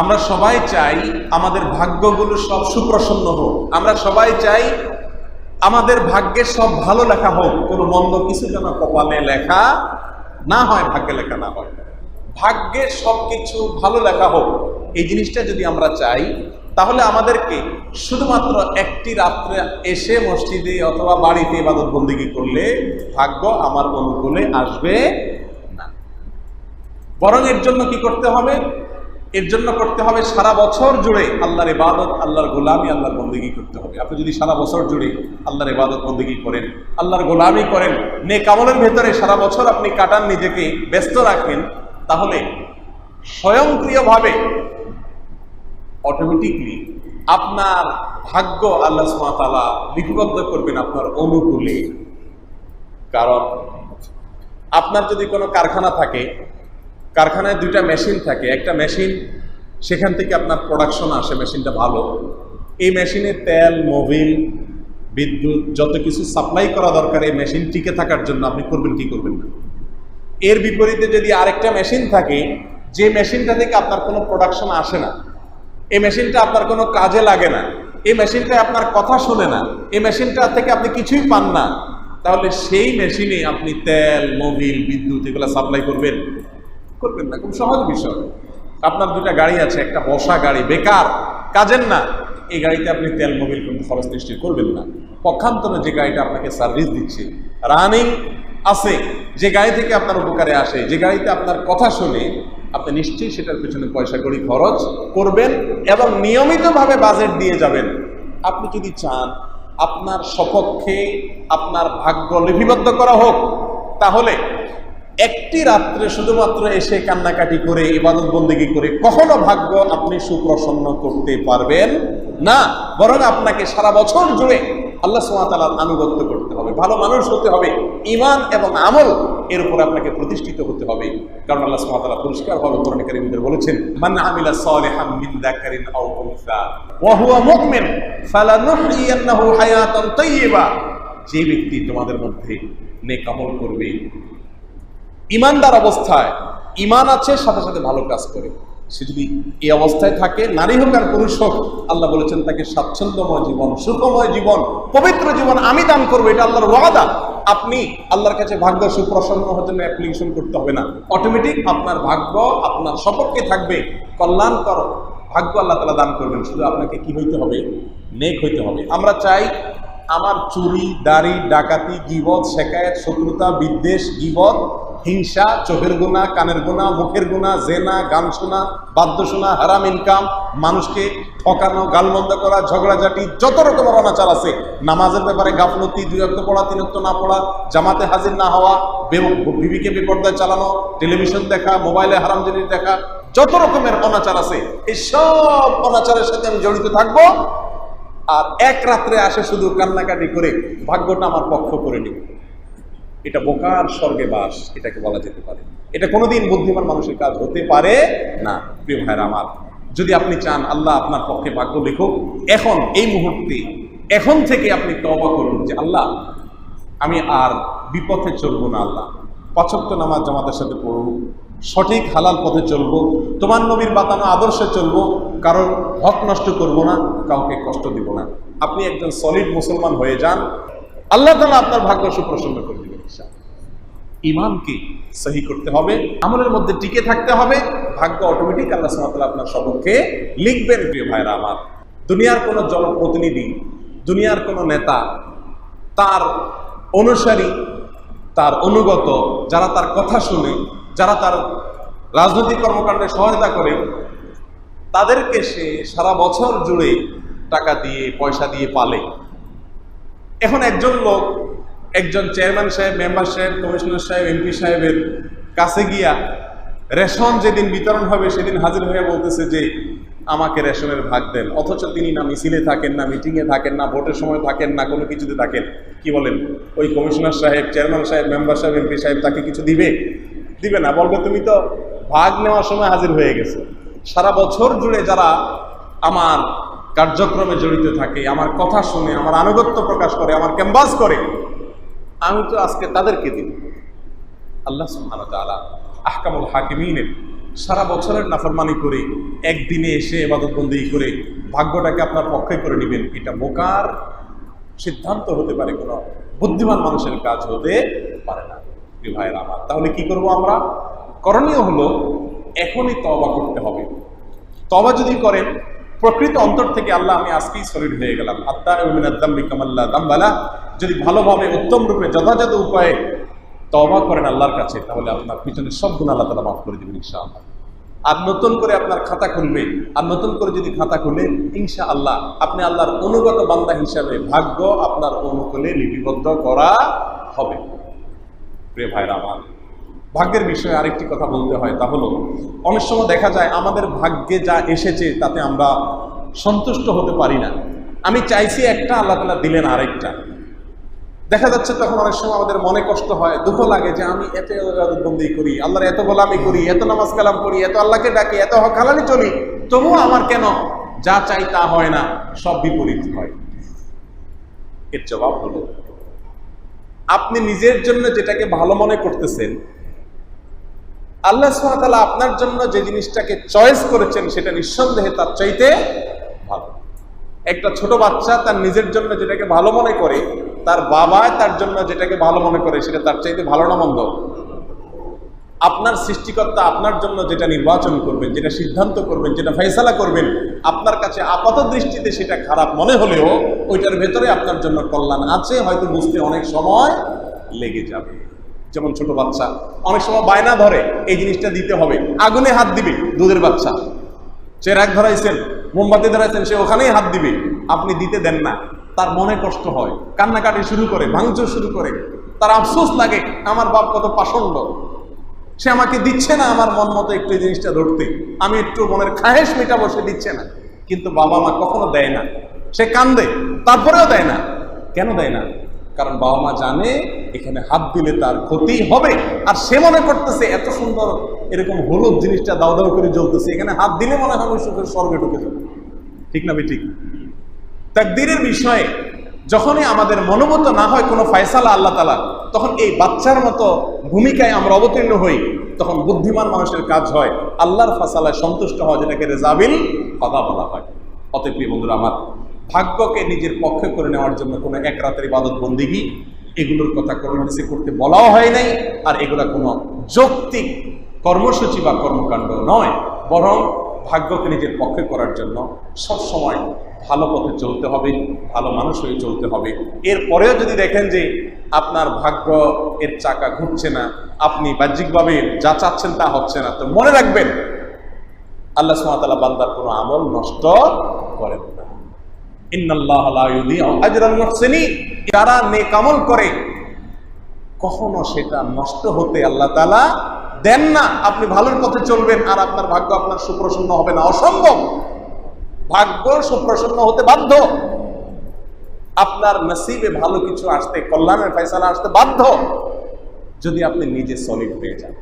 আমরা সবাই চাই আমাদের ভাগ্যগুলো সব সুপ্রসন্ন হোক। আমরা সবাই চাই আমাদের ভাগ্যে সব ভালো লেখা হোক। কোনো মন্দ কিছু যেন কপালে লেখা না হয়, ভাগ্যে লেখা না হয়। ভাগ্যে সব কিছু ভালো লেখা হোক। এই জিনিসটা যদি আমরা চাই, তাহলে আমাদেরকে শুধুমাত্র একটি রাত্রে এসে মসজিদে অথবা বাড়িতে ইবাদত বন্দিগি করলে ভাগ্য আমার অনুকূলে আসবে না। বরং এর জন্য কি করতে হবে? এর জন্য করতে হবে সারা বছর জুড়ে আল্লাহর ইবাদত, আল্লাহর গোলামি, আল্লাহর বন্দিগি করতে হবে। আপনি যদি সারা বছর জুড়ে আল্লাহর ইবাদত, বন্দিগি করেন, আল্লাহর গোলামি করেন নে কামলের ভেতরে সারা বছর আপনি কাটান, নিজেকে ব্যস্ত রাখেন, তাহলে স্বয়ংক্রিয়ভাবে অটোমেটিকলি আপনার ভাগ্য আল্লাহ সুমাতালা লিপিবদ্ধ করবেন আপনার অনুকূলে। কারণ আপনার যদি কোনো কারখানা থাকে কারখানায় দুইটা মেশিন থাকে। একটা মেশিন, সেখান থেকে আপনার প্রোডাকশন আসে, মেশিনটা ভালো। এই মেশিনে তেল, মোবিল, বিদ্যুৎ, যত কিছু সাপ্লাই করা দরকার, এই মেশিন টিকে থাকার জন্য আপনি করবেন কি করবেন না। এর বিপরীতে যদি আরেকটা মেশিন থাকে, যে মেশিনটা থেকে আপনার কোনো প্রোডাকশন আসে না, এই মেশিনটা আপনার কোনো কাজে লাগে না, এই মেশিনটা আপনার কথা শোনে না, এই মেশিনটা থেকে আপনি কিছুই পান না, তাহলে সেই মেশিনে আপনি তেল, মোবিল, বিদ্যুৎ, এগুলো সাপ্লাই করবেন। করবেন না, খুব সহজ বিষয়। আপনার দুটা গাড়ি আছে, একটা বসা গাড়ি, বেকার, কাজের না। এই গাড়িতে আপনি তেল, মোবিল কোনো খরচ নিশ্চয়ই করবেন না। পক্ষান্তরে যে গাড়িটা আপনাকে সার্ভিস দিচ্ছে রানিং আছে, যে গাড়ি থেকে আপনার উপকারে আসে, যে গাড়িতে আপনার কথা শুনে আপনি নিশ্চয়ই সেটার পেছনে পয়সা কড়ি খরচ করবেন এবং নিয়মিতভাবে বাজেট দিয়ে যাবেন। আপনি যদি চান আপনার সপক্ষে আপনার ভাগ্য লিপিবদ্ধ করা হোক, তাহলে একটি রাত্রে শুধুমাত্র এসে কান্নাকাটি করে, ইবাদত বন্দেগি করে কখনো ভাগ্য আপনি সুপ্রসন্ন করতে পারবেন না। বরং আপনাকে সারা বছর জুড়ে আল্লাহ সুমাতালার আনুগত্য করতে হবে। ভালো মানুষ হতে হবে ইমান এবং আমল এর উপর আপনাকে প্রতিষ্ঠিত হতে হবে। কারণ আল্লাহ সুমাতালা পরিষ্কারভাবে কোরআন কারীমদের বলেছেন আমিলা যে ব্যক্তি তোমাদের মধ্যে নেক আমল করবে ইমানদার অবস্থায় ইমান আছে, সাথে সাথে ভালো কাজ করে। সে যদি এই অবস্থায় থাকে, নারী হোক আর পুরুষ হোক, আল্লাহ বলেছেন তাকে স্বাচ্ছন্দ্যময় জীবন, সুখময় জীবন, পবিত্র জীবন আমি দান করব, এটা আল্লাহর ওয়াদা। আপনি আল্লাহর কাছে ভাগ্য সুপ্রসন্ন হওয়ার জন্য অ্যাপ্লিকেশন করতে হবে না। অটোমেটিক আপনার ভাগ্য, আপনার সপক্ষে থাকবে। কল্যাণকর ভাগ্য আল্লাহ তালা দান করবেন। শুধু আপনাকে কি হইতে হবে? নেক হইতে হবে। আমরা চাই আমার চুরি, দাড়ি, ডাকাতি, গিবত শেখায়ত শত্রুতা, বিদ্বেষ, গিবত হিংসা, চোখের গোনা কানের গোনা মুখের গোনা জেনা, গান শোনা, বাদ্য শোনা, হারাম ইনকাম মানুষকে ঠকানো, গালমন্দ করা, ঝগড়াঝাটি, যত রকমের অনাচার আছে, নামাজের ব্যাপারে গাফলতি দুই অক্ত পড়া তিন অক্ত না পড়া, জামাতে হাজির না হওয়া বিবিকে বিপর্দায় চালানো টেলিভিশন দেখা মোবাইলে হারাম জিনিস দেখা, যত রকমের অনাচার আছে, এই সব অনাচারের সাথে আমি জড়িত থাকব। আর এক রাত্রে আসে শুধু কান্নাকাটি করে, ভাগ্যটা আমার পক্ষ করে নিবে। এটা বোকার স্বর্গে বাস, এটাকে বলা যেতে পারে। এটা কোনোদিন বুদ্ধিমান মানুষের কাজ হতে পারে না, প্রিয় ভাইরা আমার। যদি আপনি চান আল্লাহ আপনার পক্ষে ভাগ্য লিখুক, এখন, এই মুহূর্তে, এখন থেকে আপনি তবা করুন যে, আল্লাহ, আমি আর বিপথে চলবো না আল্লাহ। পছন্দ নামাজ জামাতের সাথে পড়ব সঠিক হালাল পথে চলব, তোমার নবীর বাতানো আদর্শে চলব, কারোর হক নষ্ট করব না, কাউকে কষ্ট দিব না। আপনি একজন সলিড মুসলমান হয়ে যান, আল্লাহ তালা আপনার ভাগ্য সুপ্রসন্ন করে দেবেন। ইনশাআল্লাহ। ইমানকে সহি করতে হবে, আমলের মধ্যে টিকে থাকতে হবে। ভাগ্য অটোমেটিক আল্লাহ সুমাতাল আপনার সপক্ষে লিখবেন, প্রিয় ভাইরা আমার। দুনিয়ার কোনো জনপ্রতিনিধি, দুনিয়ার কোনো নেতা, তার অনুসারী, তার অনুগত, যারা তার কথা শুনে, যারা তার রাজনৈতিক কর্মকাণ্ডে সহায়তা করে, তাদেরকে সে সারা বছর জুড়ে টাকা দিয়ে, পয়সা দিয়ে পালে। এখন একজন লোক একজন চেয়ারম্যান সাহেব, মেম্বার সাহেব, কমিশনার সাহেব, এমপি সাহেবের কাছে গিয়া রেশন যেদিন বিতরণ হবে সেদিন হাজির হয়ে বলতেছে যে, আমাকে রেশনের ভাগ দেন। অথচ তিনি না মিছিলে থাকেন, না মিটিংয়ে থাকেন, না ভোটের সময় থাকেন, না কোনো কিছুতে থাকেন। কি বলেন? ওই কমিশনার সাহেব, চেয়ারম্যান সাহেব, মেম্বার সাহেব, এমপি সাহেব তাকে কিছু দিবে? দিবে না। বলবে, তুমি তো ভাগ নেওয়ার সময় হাজির হয়ে গেছে। সারা বছর জুড়ে যারা আমার কার্যক্রমে জড়িত থাকে, আমার কথা শুনে, আমার আনুগত্য প্রকাশ করে, আমার ক্যাম্বাস করে আমি তো আজকে তাদেরকে দিব। আল্লাহ তাআলা আহকামুল হাকিমিনের সারা বছরের নাফরমানি করে একদিনে এসে এবাদতবন্দি করে ভাগ্যটাকে আপনার পক্ষে করে নেবেন, এটা বোকার সিদ্ধান্ত হতে পারে, কোনো বুদ্ধিমান মানুষের কাজ হতে পারে না। ভাইয়ের আমার, তাহলে কি করব আমরা? করণীয় হলো এখনই তবা করতে হবে। তবা যদি করেন, প্রকৃত অন্তর থেকে আল্লাহ, আমি আজকেই সলিড হয়ে গেলাম। দামবালা। যদি ভালোভাবে উত্তম রূপে যথাযথ উপায়ে তবা করেন আল্লাহর কাছে, তাহলে আপনার পিছনে সব গুণ আল্লাহ তালা মাফ করে দেবেন ইনশাআল্লাহ। আর নতুন করে আপনার খাতা খুলবে, আর নতুন করে যদি খাতা খুলে ইনশা আল্লাহ আপনি আল্লাহর অনুগত বান্দা হিসাবে ভাগ্য আপনার অনুকূলে লিপিবদ্ধ করা হবে। প্রিয় ভাইরা আমার, ভাগ্যের বিষয়ে আরেকটি কথা বলতে হয়, তা হলো, অনেক সময় দেখা যায় আমাদের ভাগ্যে যা এসেছে, তাতে আমরা সন্তুষ্ট হতে পারি না। আমি চাইছি একটা, আল্লাহ তালা দিলেন আরেকটা। দেখা যাচ্ছে তখন অনেক সময় আমাদের মনে কষ্ট হয়, দুঃখ লাগে যে আমি এত বন্দি করি, আল্লাহর এত গোলামি করি, এত নামাজ কালাম করি, এত আল্লাহকে ডাকি, এত হকালালি চলি, তবুও আমার কেন যা চাই তা হয় না, সব বিপরীত হয়। এর জবাব হলো, আপনি নিজের জন্য যেটাকে ভালো মনে করতেছেন, আল্লাহ সুবহানাহু আপনার জন্য যে জিনিসটাকে চয়েস করেছেন সেটা নিঃসন্দেহে তার চাইতে ভালো। একটা ছোট বাচ্চা তার নিজের জন্য যেটাকে ভালো মনে করে তার বাবা তার জন্য যেটাকে ভালো মনে করে, সেটা তার চাইতে ভালো না মন্দ? আপনার সৃষ্টিকর্তা আপনার জন্য যেটা নির্বাচন করবেন, যেটা সিদ্ধান্ত করবেন, যেটা ফয়সালা করবেন, আপনার কাছে আপাত দৃষ্টিতে সেটা খারাপ মনে হলেও ওইটার ভেতরে আপনার জন্য কল্যাণ আছে, হয়তো বুঝতে অনেক সময় লেগে যাবে। যেমন ছোট বাচ্চা, অনেক সময় বায়না ধরে, এই জিনিসটা দিতে হবে, আগুনে হাত দিবে, দুধের বাচ্চা। চেরাক ধরাইছেন, মোমবাতি ধরাইছেন, সে ওখানেই হাত দিবে, আপনি দিতে দেন না। তার মনে কষ্ট হয়, কান্নাকাটি শুরু করে, ভাঙচুর শুরু করে। তার আফসোস লাগে, আমার বাপ কত পাষণ্ড। সে আমাকে দিচ্ছে না আমার মন মতো একটু জিনিসটা ধরতে। আমি একটু মনের খাহেশ মেটাবো, সে দিচ্ছে না। কিন্তু বাবা মা কখনো দেয় না। সে কান্দে, তারপরেও দেয় না। কেন দেয় না? কারণ বাবা মা জানে, এখানে হাত দিলে তার ক্ষতি হবে। আর সে মনে করতেছে, এত সুন্দর এরকম হলুদ জিনিসটা দাও দাও করে জ্বলতেছে। এখানে হাত দিলে মনে হয় ওই সুখের স্বর্গে ঢুকে যাবে। ঠিক না ঠিক তাকদিরের বিষয়ে যখনই আমাদের মনোমত না হয় কোনো ফয়সালা আল্লাহ তালা তখন এই বাচ্চার মতো ভূমিকায় আমরা অবতীর্ণ হই, তখন বুদ্ধিমান মানুষের কাজ হয়, আল্লাহর ফাসালায় সন্তুষ্ট হওয়া যেটাকে রেজাবিল কথা বলা হয়। অতএব বন্ধুরা, আমার ভাগ্যকে নিজের পক্ষে করে নেওয়ার জন্য কোনো এক রাতের ইবাদত বন্দিগি, এগুলোর কথা হাদিসে করতে বলাও হয় নাই, আর এগুলা কোনো যৌক্তিক কর্মসূচি বা কর্মকাণ্ড নয়, বরং ভাগ্যকে নিজের পক্ষে করার জন্য সব সময় ভালো পথে চলতে হবে, ভালো মানুষ হয়ে চলতে হবে। এরপরেও যদি দেখেন যে আপনার ভাগ্য, এর চাকা ঘুরছে না, আপনি বাহ্যিকভাবে যা চাচ্ছেন তা হচ্ছে না, তো মনে রাখবেন, আল্লাহ সুমাতালা বান্দার কোনো আমল নষ্ট করেন না। যারা নেক আমল করে, কখনো সেটা নষ্ট হতে আল্লাহ তাআলা দেন না, আপনি ভালোর পথে চলবেন আর আপনার ভাগ্য আপনার সুপ্রসন্ন হবে না। অসম্ভব। ভাগ্য সুপ্রসন্ন হতে বাধ্য। আপনার নসিবে ভালো কিছু আসতে, কল্যাণের ফয়সালা আসতে বাধ্য। যদি আপনি নিজে সলিড হয়ে যান।